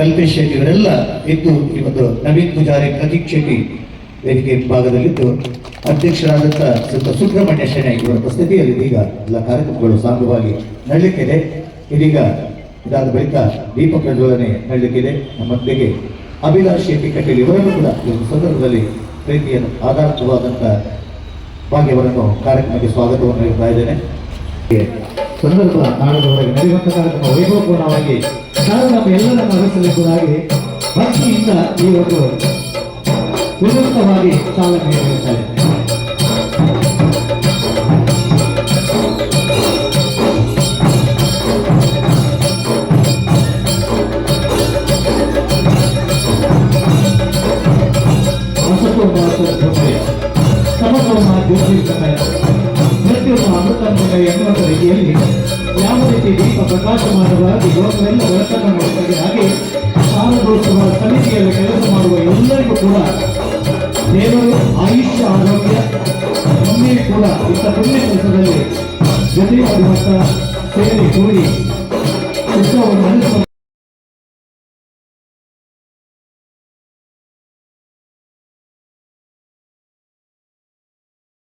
ಕಲ್ಪೇಶ್ ಶೆಟ್ಟಿಗಳೆಲ್ಲ ಇದ್ದು ಈ ಒಂದು ನವೀನ್ ಪೂಜಾರಿ ಪ್ರತೀಕ್ ಶೆಟ್ಟಿ ವೇದಿಕೆ ಭಾಗದಲ್ಲಿದ್ದು ಅಧ್ಯಕ್ಷರಾದಂಥ ಸಂತ ಸುಬ್ರಹ್ಮಣ್ಯ ಶೆಣೈ ಇವರ ಉಪಸ್ಥಿತಿಯಲ್ಲಿ ಇದೀಗ ಎಲ್ಲ ಕಾರ್ಯಕ್ರಮಗಳು ಸಾಂಗವಾಗಿ ನಡಲಿಕ್ಕಿದೆ. ಇದೀಗ ಇದಾದ ಬಳಿಕ ದೀಪ ಪ್ರಜ್ವಲನೆ ನಡಲಿಕ್ಕಿದೆ. ನಮ್ಮೊಂದಿಗೆ ಅಭಿಲಾಷ್ ಶೆಟ್ಟಿ ಕಟೀಲ್ ಇವರನ್ನು ಕೂಡ ಈ ಒಂದು ಸಂದರ್ಭದಲ್ಲಿ ಪ್ರೀತಿಯನ್ನು ಆಧಾರಿತವಾದಂಥ ಭಾಗ್ಯವರನ್ನು ಕಾರ್ಯಕ್ರಮಕ್ಕೆ ಸ್ವಾಗತವನ್ನು ನೀಡ್ತಾ ಇದ್ದೇನೆ. ಸಂದರ್ಭ ನಾಡದ ಹೊರಗೆ ನಡೆಯುವಂಥ ಕಾರ್ಯಕ್ರಮ ವೈಭವಪೂರ್ಣವಾಗಿ ನಾನು ನಮ್ಮ ಎಲ್ಲರನ್ನು ಅರಸಲಿಸುವುದಾಗಿ ಭಕ್ತಿಯಿಂದ ಈ ಒಂದು ವಿನೂತವಾಗಿ ಚಾಲನೆ ನೀಡುತ್ತಾರೆ ಸಮತೋಲನ ಜ್ಯೋತಿರ್ಗಮಯ ಮೃತ್ಯುವನ್ನು ಅಮೃತಾಂಬಯ ಎನ್ನುವಂಥ ರೀತಿಯಲ್ಲಿ ಯಾವ ರೀತಿ ದೀಪ ಪ್ರಕಾಶಮಾನವಾಗಿ ಲೋಕವೆಲ್ಲ ಬೆಳಕನ್ನು ಮಾಡುತ್ತದೆ, ಹಾಗೆ ಶಾಲದೋತ್ಸವ ಸಮಿತಿಯಲ್ಲಿ ಕೆಲಸ ಮಾಡುವ ಎಲ್ಲರಿಗೂ ಕೂಡ ದೇವರು ಆಯುಷ್ಯ, ಆರೋಗ್ಯ, ಒಮ್ಮೆ ಕೂಡ ಇಂಥ ಪುಣ್ಯ ಕೆಲಸದಲ್ಲಿ ಜೊತೆಯಾಗುವಂಥ ಸೇರಿ ಕೂಡಿ